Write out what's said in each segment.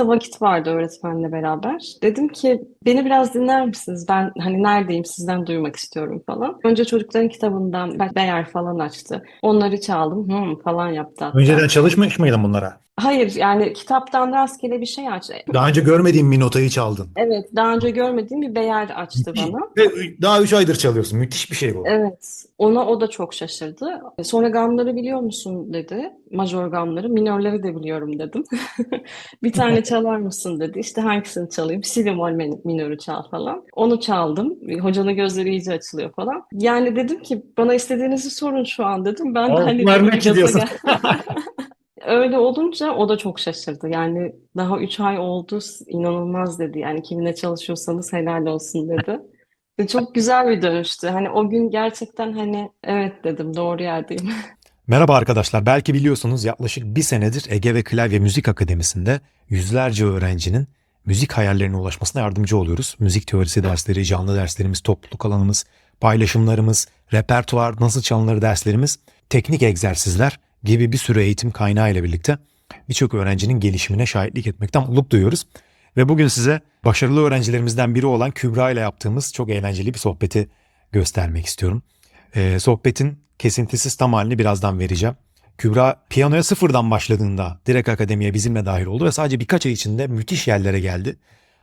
vakit vardı öğretmenle beraber. Dedim ki beni biraz dinler misiniz? Ben hani neredeyim sizden duymak istiyorum falan. Önce çocukların kitabından Beyer falan açtı. Onları çaldım. Hmm falan yaptı hatta. Önceden çalışmış mıydın bunlara? Hayır yani kitaptan rastgele bir şey aç. Daha önce görmediğim bir notayı çaldın. Evet daha önce görmediğim bir Beyer açtı bana. Ve daha 3 aydır çalıyorsun. Müthiş bir şey bu. Evet. Ona o da çok şaşırdı. Sonra gamları biliyor musun dedi. Major gamları. Minörleri de biliyorum dedim. Bir tane çalar mısın dedi. İşte hangisini çalayım? Si bemol min- minörü çal falan. Onu çaldım. Hocanın gözleri iyice açılıyor falan. Yani dedim ki bana istediğinizi sorun şu an dedim. Ben de hani vermek gaza diyorsun. gel- Öyle olunca o da çok şaşırdı. Yani daha 3 ay oldu inanılmaz dedi. Yani kiminle çalışıyorsanız helal olsun dedi. Ve çok güzel bir dönüştü. Hani o gün gerçekten hani evet dedim doğru yerdeyim. Merhaba arkadaşlar. Belki biliyorsunuz yaklaşık bir senedir Ege ve Klavye Müzik Akademisi'nde yüzlerce öğrencinin müzik hayallerine ulaşmasına yardımcı oluyoruz. Müzik teorisi dersleri, canlı derslerimiz, topluluk alanımız, paylaşımlarımız, repertuar, nasıl çalınır derslerimiz, teknik egzersizler gibi bir sürü eğitim kaynağı ile birlikte birçok öğrencinin gelişimine şahitlik etmekten mutluluk duyuyoruz. Ve bugün size başarılı öğrencilerimizden biri olan Kübra ile yaptığımız çok eğlenceli bir sohbeti göstermek istiyorum. Ee, sohbetin kesintisiz tam halini birazdan vereceğim. Kübra piyanoya sıfırdan başladığında direkt akademiye bizimle dahil oldu ve sadece birkaç ay içinde müthiş yerlere geldi.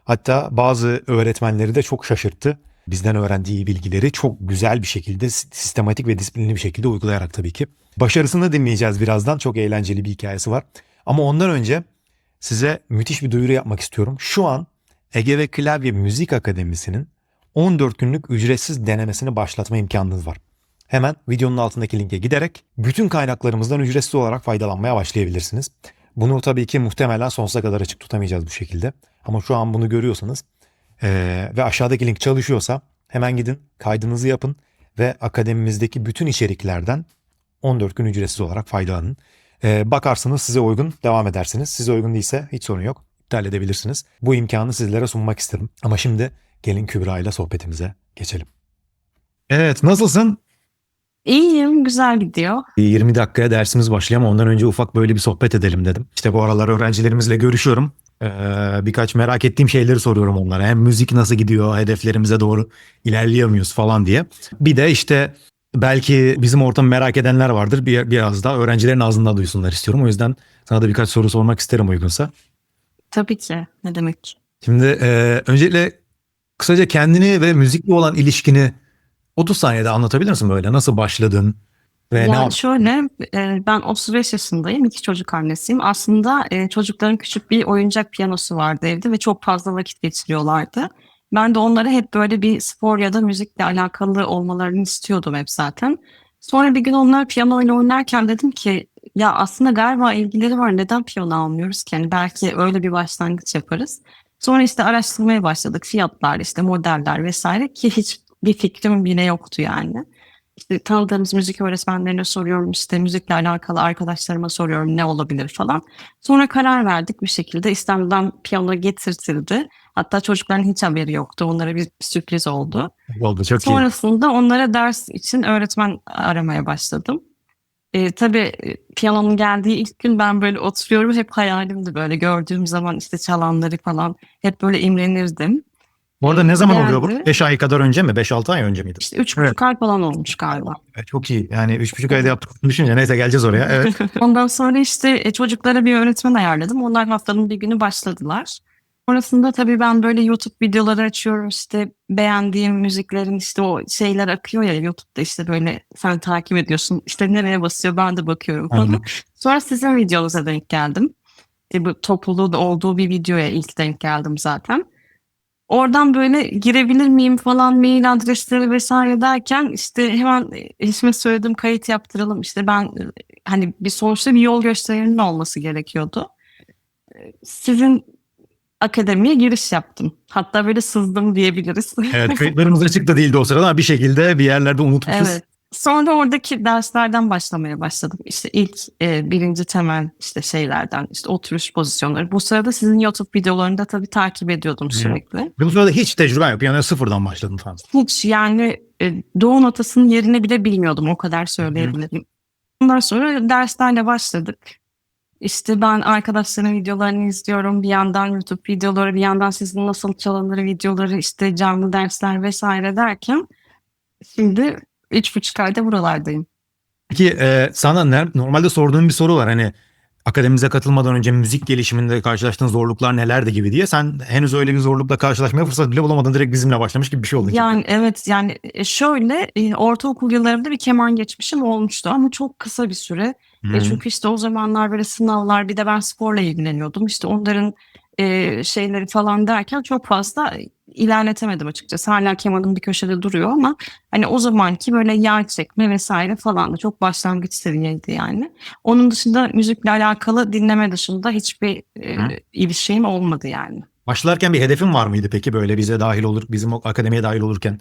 Hatta bazı öğretmenleri de çok şaşırttı. Bizden öğrendiği bilgileri çok güzel bir şekilde, sistematik ve disiplinli bir şekilde uygulayarak tabii ki. Başarısını dinleyeceğiz birazdan. Çok eğlenceli bir hikayesi var. Ama ondan önce size müthiş bir duyuru yapmak istiyorum. Şu an Ege ve Klavye Müzik Akademisi'nin 14 günlük ücretsiz denemesini başlatma imkanınız var. Hemen videonun altındaki linke giderek bütün kaynaklarımızdan ücretsiz olarak faydalanmaya başlayabilirsiniz. Bunu tabii ki muhtemelen sonsuza kadar açık tutamayacağız bu şekilde. Ama şu an bunu görüyorsanız eee, ve aşağıdaki link çalışıyorsa hemen gidin kaydınızı yapın ve akademimizdeki bütün içeriklerden 14 gün ücretsiz olarak faydalanın. Eee, bakarsınız size uygun devam edersiniz. Size uygun değilse hiç sorun yok. İptal edebilirsiniz. Bu imkanı sizlere sunmak isterim. Ama şimdi gelin Kübra ile sohbetimize geçelim. Evet nasılsın? İyiyim, güzel gidiyor. Bir 20 dakikaya dersimiz başlıyor ama ondan önce ufak böyle bir sohbet edelim dedim. İşte bu aralar öğrencilerimizle görüşüyorum. Ee, birkaç merak ettiğim şeyleri soruyorum onlara. Hem müzik nasıl gidiyor, hedeflerimize doğru ilerliyor muyuz falan diye. Bir de işte belki bizim ortamı merak edenler vardır. Bir, biraz daha öğrencilerin ağzından duysunlar istiyorum. O yüzden sana da birkaç soru sormak isterim uygunsa. Tabii ki. Ne demek? Şimdi e, öncelikle kısaca kendini ve müzikle olan ilişkini 30 saniyede anlatabilir misin böyle? Nasıl başladın ve ne Yani yaptın? şöyle, e, ben 35 yaşındayım, iki çocuk annesiyim. Aslında e, çocukların küçük bir oyuncak piyanosu vardı evde ve çok fazla vakit geçiriyorlardı. Ben de onlara hep böyle bir spor ya da müzikle alakalı olmalarını istiyordum hep zaten. Sonra bir gün onlar piyanoyla oynarken dedim ki ya aslında galiba ilgileri var neden piyano almıyoruz ki? Yani belki öyle bir başlangıç yaparız. Sonra işte araştırmaya başladık fiyatlar işte modeller vesaire ki hiç bir fikrim bile yoktu yani. İşte tanıdığımız müzik öğretmenlerine soruyorum işte müzikle alakalı arkadaşlarıma soruyorum ne olabilir falan. Sonra karar verdik bir şekilde İstanbul'dan piyano getirtildi. Hatta çocukların hiç haberi yoktu. Onlara bir sürpriz oldu. Oldu çok iyi. Sonrasında onlara ders için öğretmen aramaya başladım. Ee, tabii e, piyanonun geldiği ilk gün ben böyle oturuyorum. Hep hayalimdi böyle gördüğüm zaman işte çalanları falan hep böyle imrenirdim. Bu arada ne zaman oluyor bu? Geldi. 5 ay kadar önce mi? 5-6 ay önce miydi? İşte üç Evet. buçuk ay falan olmuş galiba. Evet, çok iyi. Yani 3,5 ayda yaptık düşünce neyse geleceğiz oraya. Evet. Ondan sonra işte e, çocuklara bir öğretmen ayarladım. Onlar haftanın bir günü başladılar. Sonrasında tabii ben böyle YouTube videoları açıyorum işte beğendiğim müziklerin işte o şeyler akıyor ya YouTube'da işte böyle sen takip ediyorsun işte nereye basıyor ben de bakıyorum falan. Anladım. Sonra sizin videonuza denk geldim. E, bu topluluğun olduğu bir videoya ilk denk geldim zaten. Oradan böyle girebilir miyim falan mail adresleri vesaire derken işte hemen eşime söyledim kayıt yaptıralım. İşte ben e, hani bir sonuçta bir yol gösterinin olması gerekiyordu. E, Sizin akademiye giriş yaptım. Hatta böyle sızdım diyebiliriz. evet kayıtlarımız açık da değildi o sırada ama bir şekilde bir yerlerde unutmuşuz. Evet. Sonra oradaki derslerden başlamaya başladım. İşte ilk e, birinci temel işte şeylerden işte oturuş pozisyonları. Bu sırada sizin YouTube videolarını da tabii takip ediyordum sürekli. Bu sırada hiç tecrüben yok. Piyanoya sıfırdan başladın falan. Hiç yani e, doğu notasının yerini bile bilmiyordum o kadar söyleyebilirim. Ondan sonra derslerle başladık. İşte ben arkadaşların videolarını izliyorum. Bir yandan YouTube videoları, bir yandan sizin nasıl çalınır videoları, işte canlı dersler vesaire derken şimdi üç buçuk ayda buralardayım. Peki e, sana normalde sorduğum bir soru var. Hani akademimize katılmadan önce müzik gelişiminde karşılaştığın zorluklar nelerdi gibi diye. Sen henüz öyle bir zorlukla karşılaşmaya fırsat bile bulamadın. Direkt bizimle başlamış gibi bir şey oldu. Yani evet yani e, şöyle e, ortaokul yıllarımda bir keman geçmişim olmuştu ama çok kısa bir süre. E, çünkü işte o zamanlar böyle sınavlar bir de ben sporla ilgileniyordum. İşte onların e, şeyleri falan derken çok fazla ilerletemedim açıkçası. Hala kemanım bir köşede duruyor ama hani o zamanki böyle yer çekme vesaire falan da çok başlangıç seviyeydi yani. Onun dışında müzikle alakalı dinleme dışında hiçbir e, Hı. ilişkim olmadı yani. Başlarken bir hedefin var mıydı peki böyle bize dahil olur, bizim o akademiye dahil olurken?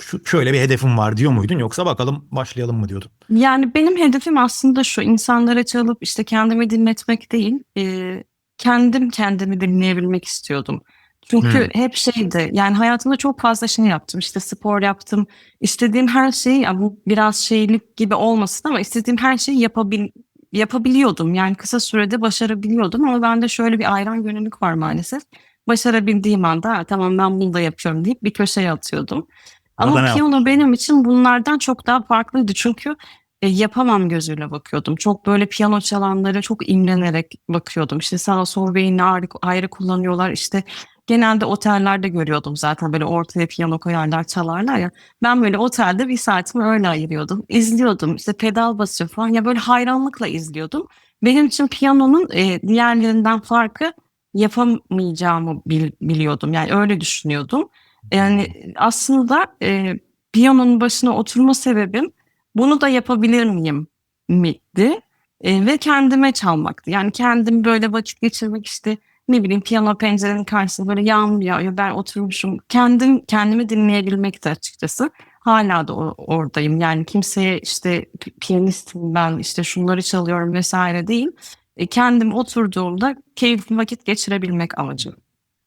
Şu, şöyle bir hedefim var diyor muydun yoksa bakalım başlayalım mı diyordun? Yani benim hedefim aslında şu insanlara çalıp işte kendimi dinletmek değil, e, kendim kendimi dinleyebilmek istiyordum. Çünkü Hmm. hep şeydi yani hayatımda çok fazla şey yaptım işte spor yaptım istediğim her şeyi ya bu biraz şeylik gibi olmasın ama istediğim her şeyi yapabil, yapabiliyordum yani kısa sürede başarabiliyordum ama bende şöyle bir ayran gönüllülük var maalesef başarabildiğim anda "Ha, tamam ben bunu da yapıyorum deyip bir köşeye atıyordum. Ama ne piyano benim için bunlardan çok daha farklıydı çünkü e, yapamam gözüyle bakıyordum. Çok böyle piyano çalanlara çok imrenerek bakıyordum. İşte sağ sol beyni ayrı, ayrı kullanıyorlar. İşte genelde otellerde görüyordum zaten böyle ortaya piyano koyarlar çalarlar ya. Ben böyle otelde bir saatimi öyle ayırıyordum. İzliyordum işte pedal basıyor falan ya böyle hayranlıkla izliyordum. Benim için piyanonun e, diğerlerinden farkı yapamayacağımı bil- biliyordum. Yani öyle düşünüyordum. Yani aslında e, piyanonun başına oturma sebebim bunu da yapabilir miyim miydi E, ve kendime çalmaktı. Yani kendim böyle vakit geçirmek işte ne bileyim piyano pencerenin karşısında böyle yağmur yağıyor ben oturmuşum kendim kendimi dinleyebilmekti açıkçası. Hala da oradayım yani kimseye işte pi- piyanistim ben işte şunları çalıyorum vesaire değil. E, kendim oturduğumda keyifli vakit geçirebilmek amacım.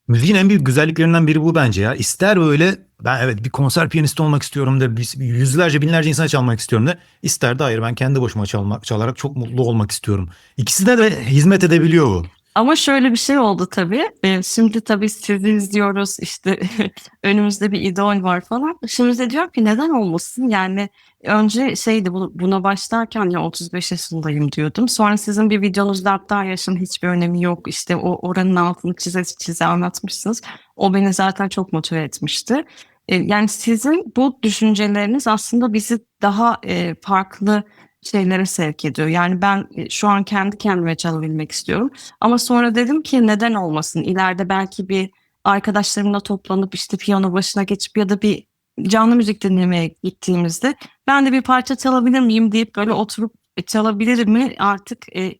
Müziğin en büyük güzelliklerinden biri bu bence ya. İster böyle ben evet bir konser piyanisti olmak istiyorum da yüzlerce binlerce insana çalmak istiyorum da ister de hayır ben kendi başıma çalmak çalarak çok mutlu olmak istiyorum. İkisine de hizmet edebiliyor bu. Ama şöyle bir şey oldu tabii. Ee, şimdi tabii sizi izliyoruz işte önümüzde bir idol var falan. Şimdi de diyorum ki neden olmasın? Yani önce şeydi bu- buna başlarken ya 35 yaşındayım diyordum. Sonra sizin bir videonuzda hatta yaşın hiçbir önemi yok. İşte o oranın altını çize çize anlatmışsınız. O beni zaten çok motive etmişti. Ee, yani sizin bu düşünceleriniz aslında bizi daha e, farklı şeylere sevk ediyor. Yani ben e, şu an kendi kendime çalabilmek istiyorum. Ama sonra dedim ki neden olmasın? İleride belki bir arkadaşlarımla toplanıp işte piyano başına geçip ya da bir canlı müzik dinlemeye gittiğimizde ben de bir parça çalabilir miyim deyip böyle oturup e, çalabilir mi artık e,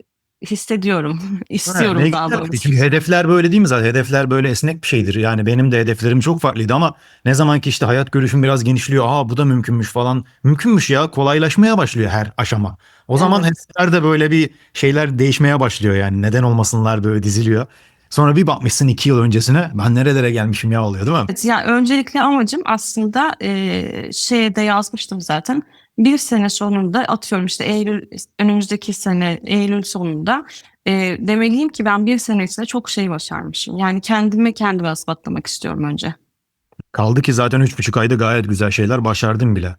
hissediyorum. istiyorum Ne daha güzel. doğrusu. Çünkü hedefler böyle değil mi zaten? Hedefler böyle esnek bir şeydir. Yani benim de hedeflerim çok farklıydı ama ne zaman ki işte hayat görüşüm biraz genişliyor. Aa bu da mümkünmüş falan. Mümkünmüş ya. Kolaylaşmaya başlıyor her aşama. O zaman Evet. hedefler de böyle bir şeyler değişmeye başlıyor yani. Neden olmasınlar böyle diziliyor. Sonra bir bakmışsın iki yıl öncesine ben nerelere gelmişim ya oluyor değil mi? Evet, yani öncelikle amacım aslında e, şeye de yazmıştım zaten. Bir sene sonunda atıyorum işte Eylül önümüzdeki sene Eylül sonunda e, demeliyim ki ben bir sene içinde çok şey başarmışım. Yani kendime kendime ispatlamak istiyorum önce. Kaldı ki zaten üç buçuk ayda gayet güzel şeyler başardın bile.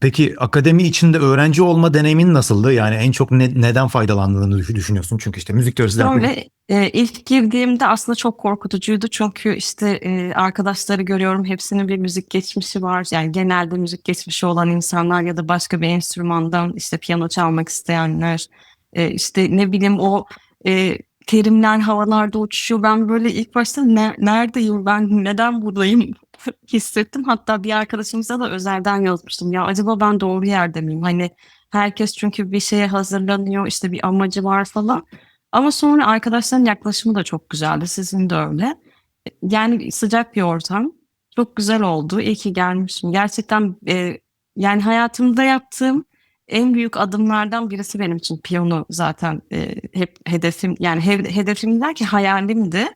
Peki akademi içinde öğrenci olma deneyimin nasıldı? Yani en çok ne- neden faydalandığını düş- düşünüyorsun? Çünkü işte müzik teorisi Böyle e, ilk girdiğimde aslında çok korkutucuydu çünkü işte e, arkadaşları görüyorum hepsinin bir müzik geçmişi var. Yani genelde müzik geçmişi olan insanlar ya da başka bir enstrümandan işte piyano çalmak isteyenler e, işte ne bileyim o e, terimler havalarda uçuşuyor. Ben böyle ilk başta "Ne- neredeyim ben neden buradayım hissettim. Hatta bir arkadaşımıza da özelden yazmıştım. Ya acaba ben doğru yerde miyim? Hani herkes çünkü bir şeye hazırlanıyor işte bir amacı var falan. Ama sonra arkadaşların yaklaşımı da çok güzeldi. Sizin de öyle. Yani sıcak bir ortam. Çok güzel oldu. İyi ki gelmişim. Gerçekten e, yani hayatımda yaptığım en büyük adımlardan birisi benim için piyano zaten e, hep hedefim yani he- hedefim der ki hayalimdi.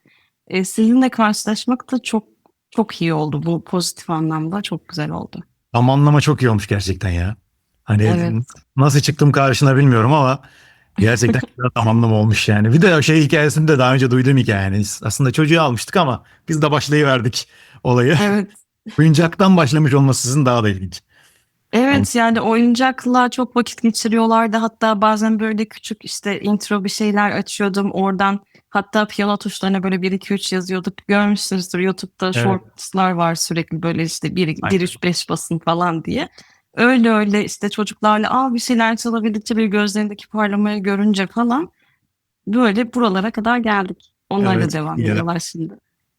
E, sizinle karşılaşmak da çok çok iyi oldu bu pozitif anlamda çok güzel oldu. Zamanlama çok iyi olmuş gerçekten ya. Hani Evet. nasıl çıktım karşına bilmiyorum ama Gerçekten güzel tamamlama olmuş yani. Bir de şey hikayesini de daha önce duyduğum hikaye yani. Aslında çocuğu almıştık ama biz de başlayıverdik olayı. Evet. Oyuncaktan başlamış olması sizin daha da ilginç. Evet yani oyuncakla çok vakit geçiriyorlardı. Hatta bazen böyle küçük işte intro bir şeyler açıyordum oradan. Hatta piyano tuşlarına böyle 1-2-3 yazıyorduk. Görmüşsünüzdür YouTube'da Evet. shortslar var sürekli böyle işte 1-3-5 Aynen. basın falan diye. Öyle öyle işte çocuklarla Aa, bir şeyler çalabildikçe bir gözlerindeki parlamayı görünce falan böyle buralara kadar geldik. Onlar Evet, devam iyi. ediyorlar şimdi.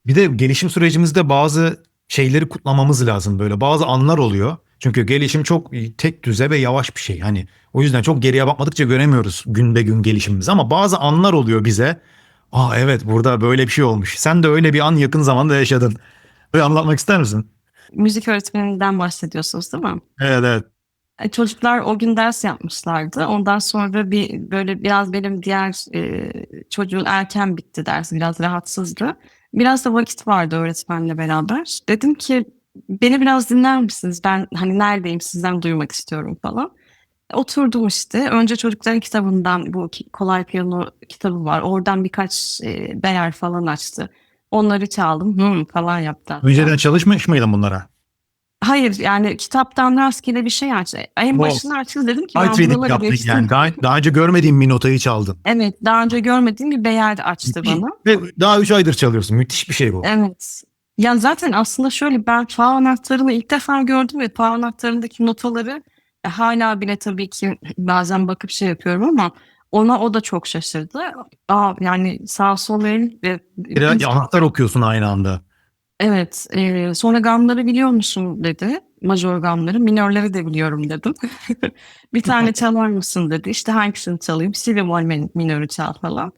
Bir de gelişim sürecimizde bazı şeyleri kutlamamız lazım böyle. Bazı anlar oluyor. Çünkü gelişim çok tek düze ve yavaş bir şey. Hani o yüzden çok geriye bakmadıkça göremiyoruz gün be gün gelişimimizi ama bazı anlar oluyor bize. Aa evet burada böyle bir şey olmuş. Sen de öyle bir an yakın zamanda yaşadın. Böyle anlatmak ister misin? Müzik öğretmeninden bahsediyorsunuz değil mi? Evet evet. E, Çocuklar o gün ders yapmışlardı. Ondan sonra bir böyle biraz benim diğer e, çocuğun erken bitti dersi biraz rahatsızdı. Biraz da vakit vardı öğretmenle beraber. Dedim ki beni biraz dinler misiniz? Ben hani neredeyim sizden duymak istiyorum falan. Oturdum işte. Önce çocukların kitabından bu kolay piyano kitabı var. Oradan birkaç e, beyer falan açtı. Onları çaldım. Hmm, falan yaptı. hatta. Önceden çalışmış mıydın bunlara? Hayır yani kitaptan rastgele bir şey aç. En Wow. başını açtı dedim ki ben trading buraları yaptın geçtim. yani. Daha, daha önce görmediğim bir notayı çaldın. Evet daha önce görmediğim bir beyer açtı bana. Ve daha 3 aydır çalıyorsun. Müthiş bir şey bu. Evet. Ya zaten aslında şöyle ben fa anahtarını ilk defa gördüm ve fa anahtarındaki notaları e, hala bile tabii ki bazen bakıp şey yapıyorum ama ona o da çok şaşırdı. Aa yani sağ sol el ve Bir anahtar okuyorsun aynı anda. Evet, eee, sonra gamları biliyor musun dedi. Major gamları, minörleri de biliyorum dedim. bir tane çalar mısın dedi. İşte hangisini çalayım? Si bemol min- minörü çal falan.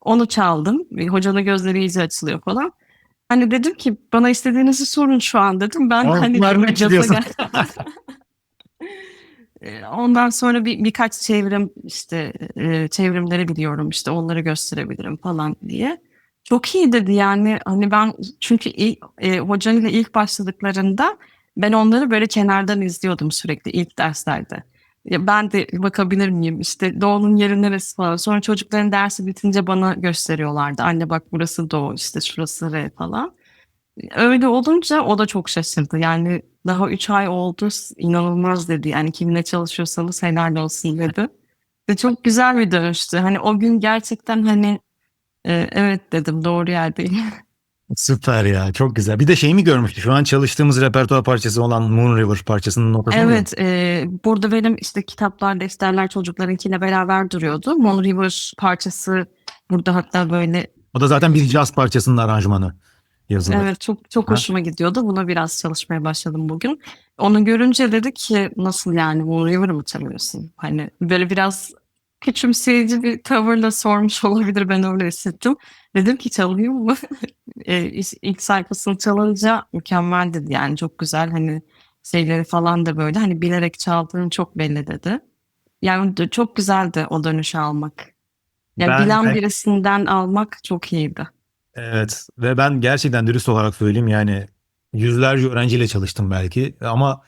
Onu çaldım. Bir Hocanın gözleri iyice açılıyor falan. Hani dedim ki bana istediğinizi sorun şu an dedim. Ben Aa, hani vermek istiyorsun. Ondan sonra bir birkaç çevrim işte çevrimleri biliyorum işte onları gösterebilirim falan diye. Çok iyi dedi yani hani ben çünkü ilk, e, hocayla ilk başladıklarında ben onları böyle kenardan izliyordum sürekli ilk derslerde. Ya ben de bakabilir miyim işte doğunun yeri neresi falan. Sonra çocukların dersi bitince bana gösteriyorlardı. Anne bak burası doğu işte şurası re falan. Öyle olunca o da çok şaşırdı. Yani daha üç ay oldu inanılmaz dedi. Yani kiminle çalışıyorsanız helal olsun dedi. Ve çok güzel bir dönüştü. Hani o gün gerçekten hani e, evet dedim doğru yerdeyim. Süper ya çok güzel. Bir de şey mi görmüştü? Şu an çalıştığımız repertuar parçası olan Moon River parçasının notası mı? Evet, e, burada benim işte kitaplar, defterler çocuklarınkiyle beraber duruyordu. Moon River parçası burada hatta böyle O da zaten bir jazz parçasının aranjmanı yazılı. evet çok çok Ha. hoşuma gidiyordu. Buna biraz çalışmaya başladım bugün. Onu görünce dedi ki nasıl yani Moon River mı çalıyorsun? Hani böyle biraz küçümseyici bir tavırla sormuş olabilir ben öyle hissettim. Dedim ki çalayım mı? e, ilk- sayfasını çalınca mükemmel dedi yani çok güzel hani şeyleri falan da böyle hani bilerek çaldığını çok belli dedi. Yani çok güzeldi o dönüşü almak. Yani Ben- bilen ben- birisinden almak çok iyiydi. Evet ve ben gerçekten dürüst olarak söyleyeyim yani yüzlerce öğrenciyle çalıştım belki ama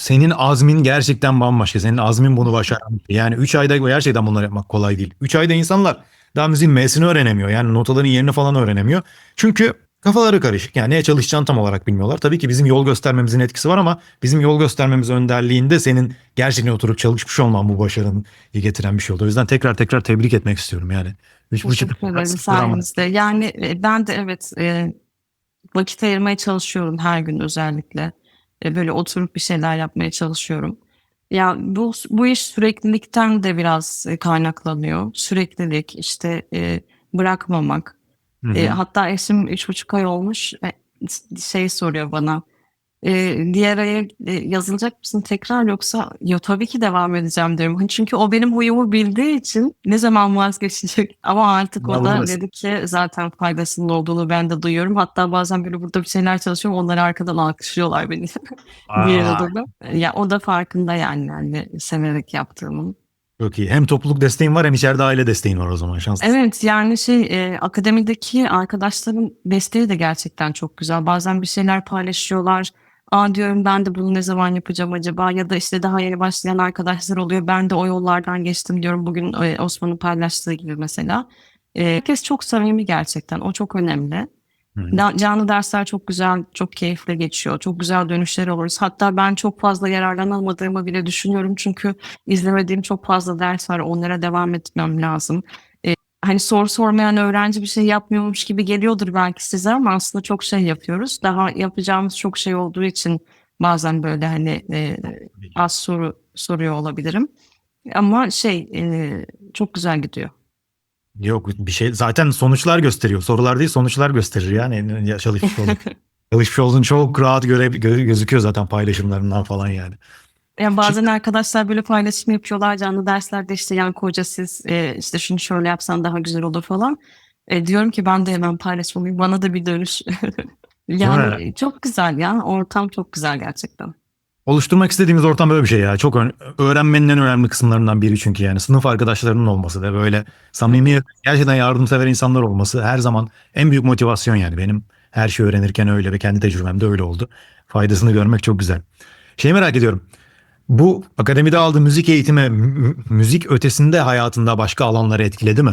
senin azmin gerçekten bambaşka. Senin azmin bunu başaran. Yani 3 ayda gerçekten bunları yapmak kolay değil. 3 ayda insanlar daha müziğin M'sini öğrenemiyor. Yani notaların yerini falan öğrenemiyor. Çünkü kafaları karışık. Yani neye çalışacağını tam olarak bilmiyorlar. Tabii ki bizim yol göstermemizin etkisi var ama bizim yol göstermemiz önderliğinde senin gerçekten oturup çalışmış olman bu başarını getiren bir şey oldu. O yüzden tekrar tekrar tebrik etmek istiyorum yani. Üç Teşekkür ederim sayenizde. Yani e, ben de evet e, vakit ayırmaya çalışıyorum her gün özellikle. E, böyle oturup bir şeyler yapmaya çalışıyorum. Ya bu bu iş süreklilikten de biraz e, kaynaklanıyor. Süreklilik işte e, bırakmamak. Hı hı. E, hatta eşim üç buçuk ay olmuş e, şey soruyor bana. E, diğer aya e, yazılacak mısın tekrar yoksa yo tabii ki devam edeceğim diyorum. Hani Çünkü o benim huyumu bildiği için ne zaman vazgeçecek ama artık o da dedi ki zaten faydasının olduğunu ben de duyuyorum. Hatta bazen böyle burada bir şeyler çalışıyorum onları arkadan alkışlıyorlar beni diğer odada. Ya o da farkında yani, yani severek yaptığımın. Çok iyi. Hem topluluk desteğin var hem içeride aile desteğin var o zaman. Şanslı. Evet yani şey e, akademideki arkadaşların desteği de gerçekten çok güzel. Bazen bir şeyler paylaşıyorlar. Aa diyorum ben de bunu ne zaman yapacağım acaba ya da işte daha yeni başlayan arkadaşlar oluyor. Ben de o yollardan geçtim diyorum bugün e, Osman'ın paylaştığı gibi mesela. E, herkes çok samimi gerçekten. O çok önemli. Da- Canlı dersler çok güzel, çok keyifli geçiyor. Çok güzel dönüşler alırız. Hatta ben çok fazla yararlanamadığımı bile düşünüyorum. Çünkü izlemediğim çok fazla ders var. Onlara devam etmem lazım. Hani soru sormayan öğrenci bir şey yapmıyormuş gibi geliyordur belki size ama aslında çok şey yapıyoruz. Daha yapacağımız çok şey olduğu için bazen böyle hani e, az soru soruyor olabilirim. Ama şey e, çok güzel gidiyor. Yok bir şey zaten sonuçlar gösteriyor. Sorular değil sonuçlar gösterir yani. Ya Çalışmış oldun. Çalışmış olduğun çok rahat göre, gö- gözüküyor zaten paylaşımlarından falan yani. Yani bazen arkadaşlar böyle paylaşım yapıyorlar canlı derslerde işte yani koca siz e, işte şunu şöyle yapsan daha güzel olur falan. E, diyorum ki ben de hemen paylaşmalıyım. Bana da bir dönüş. yani çok güzel ya. Ortam çok güzel gerçekten. Oluşturmak istediğimiz ortam böyle bir şey ya. Çok ön- öğrenmenin en önemli kısımlarından biri çünkü yani sınıf arkadaşlarının olması ve böyle samimi, gerçekten yardımsever insanlar olması her zaman en büyük motivasyon yani. Benim her şeyi öğrenirken öyle ve kendi tecrübemde öyle oldu. Faydasını görmek çok güzel. Şey merak ediyorum. Bu akademide aldığı müzik eğitimi mü- müzik ötesinde hayatında başka alanları etkiledi mi?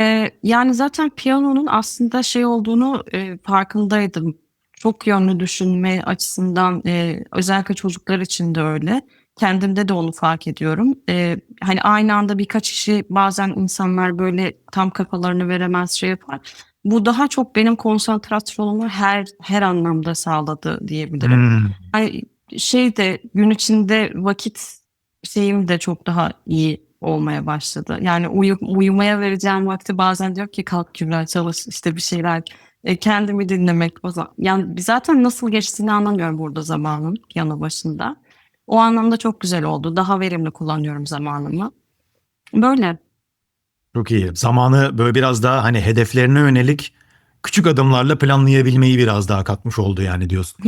E, yani zaten piyanonun aslında şey olduğunu e, farkındaydım. Çok yönlü düşünme açısından e, özellikle çocuklar için de öyle. Kendimde de onu fark ediyorum. E, hani aynı anda birkaç kişi bazen insanlar böyle tam kafalarını veremez şey yapar. Bu daha çok benim konsantrasyonumu her her anlamda sağladı diyebilirim. Hmm. Hani şey de gün içinde vakit şeyim de çok daha iyi olmaya başladı. Yani uyu, uyumaya vereceğim vakti bazen diyor ki kalk Kübra çalış işte bir şeyler e, kendimi dinlemek o zaman. Yani zaten nasıl geçtiğini anlamıyorum burada zamanın piyano başında. O anlamda çok güzel oldu. Daha verimli kullanıyorum zamanımı. Böyle. Çok iyi. Zamanı böyle biraz daha hani hedeflerine yönelik küçük adımlarla planlayabilmeyi biraz daha katmış oldu yani diyorsun.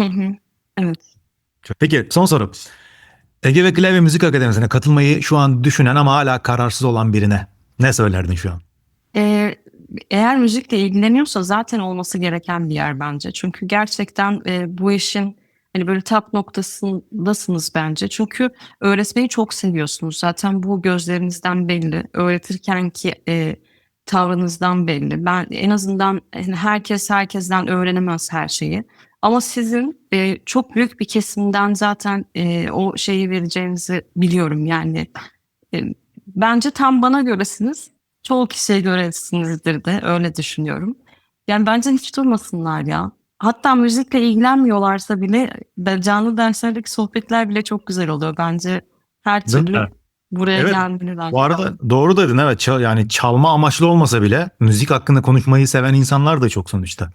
Evet. Peki son soru. Ege ve Klavye Müzik Akademisi'ne katılmayı şu an düşünen ama hala kararsız olan birine ne söylerdin şu an? Ee, eğer müzikle ilgileniyorsa zaten olması gereken bir yer bence. Çünkü gerçekten e, bu işin hani böyle tap noktasındasınız bence. Çünkü öğretmeyi çok seviyorsunuz. Zaten bu gözlerinizden belli. Öğretirken ki e, tavrınızdan belli. Ben en azından hani herkes herkesten öğrenemez her şeyi. Ama sizin e, çok büyük bir kesimden zaten e, o şeyi vereceğinizi biliyorum. Yani e, bence tam bana göresiniz çoğu kişiye göresinizdir de öyle düşünüyorum. Yani bence hiç durmasınlar ya. Hatta müzikle ilgilenmiyorlarsa bile canlı derslerdeki sohbetler bile çok güzel oluyor. Bence her türlü buraya Evet. gelmeliler. Bu arada doğru dedin evet çal- yani çalma amaçlı olmasa bile müzik hakkında konuşmayı seven insanlar da çok sonuçta.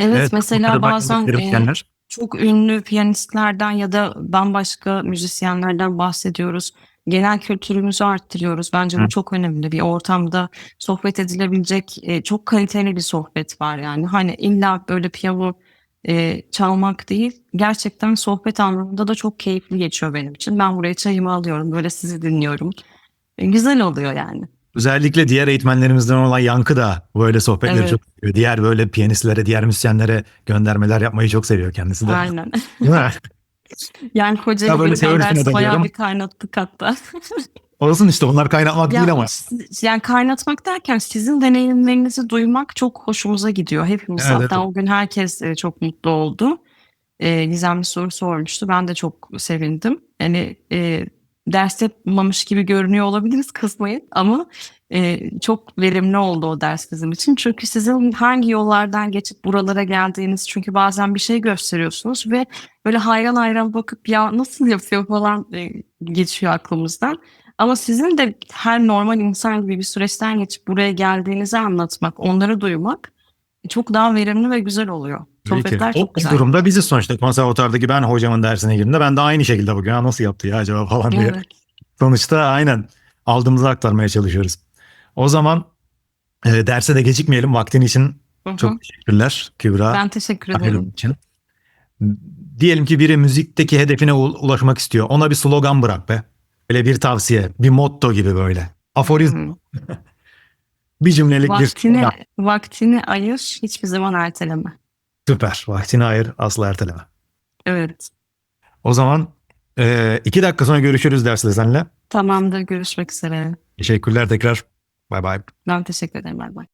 Evet, mesela bunlara bazen e, gerekenler. çok ünlü piyanistlerden ya da bambaşka müzisyenlerden bahsediyoruz. Genel kültürümüzü arttırıyoruz. Bence Hı. bu çok önemli. Bir ortamda sohbet edilebilecek e, çok kaliteli bir sohbet var yani. Hani illa böyle piyano e, çalmak değil. Gerçekten sohbet anlamında da çok keyifli geçiyor benim için. Ben buraya çayımı alıyorum. Böyle sizi dinliyorum. E, güzel oluyor yani. Özellikle diğer eğitmenlerimizden olan Yankı da böyle sohbetleri Evet. çok seviyor. Diğer böyle piyanistlere, diğer müzisyenlere göndermeler yapmayı çok seviyor kendisi de. Aynen. Değil mi? Yani Ya Kocaeli böyle ders bayağı bir kaynattık hatta. Olsun işte onlar kaynatmak Ya, değil ama. yani kaynatmak derken sizin deneyimlerinizi duymak çok hoşumuza gidiyor. Hepimiz Evet, hatta evet. o gün herkes e, çok mutlu oldu. E, Gizemli soru sormuştu. Ben de çok sevindim. Yani e, ders yapmamış gibi görünüyor olabiliriz kızmayın ama e, çok verimli oldu o ders bizim için. Çünkü sizin hangi yollardan geçip buralara geldiğiniz çünkü bazen bir şey gösteriyorsunuz ve böyle hayran hayran bakıp ya nasıl yapıyor falan e, geçiyor aklımızdan. Ama sizin de her normal insan gibi bir süreçten geçip buraya geldiğinizi anlatmak, onları duymak çok daha verimli ve güzel oluyor. Sohbetler çok o güzel. durumda biziz sonuçta. Konservatuvardaki ben hocamın dersine girdiğimde ben de aynı şekilde bugün "Ya nasıl yaptı ya acaba falan diye. Evet. Sonuçta aynen aldığımızı aktarmaya çalışıyoruz. O zaman e, derse de gecikmeyelim. Vaktin için Hı hı. çok teşekkürler Kübra. ben teşekkür ederim. için. Diyelim ki biri müzikteki hedefine ulaşmak istiyor. Ona bir slogan bırak be. Böyle bir tavsiye, bir motto gibi böyle. Aforizm, bir cümlelik bir Vaktini, slogan. vaktini ayır, hiçbir zaman erteleme. Süper. Vaktini ayır, asla erteleme. Evet. O zaman e, iki dakika sonra görüşürüz dersle senle. Tamamdır. Görüşmek üzere. Teşekkürler tekrar. Bay bay. Ben teşekkür ederim. Bay bay.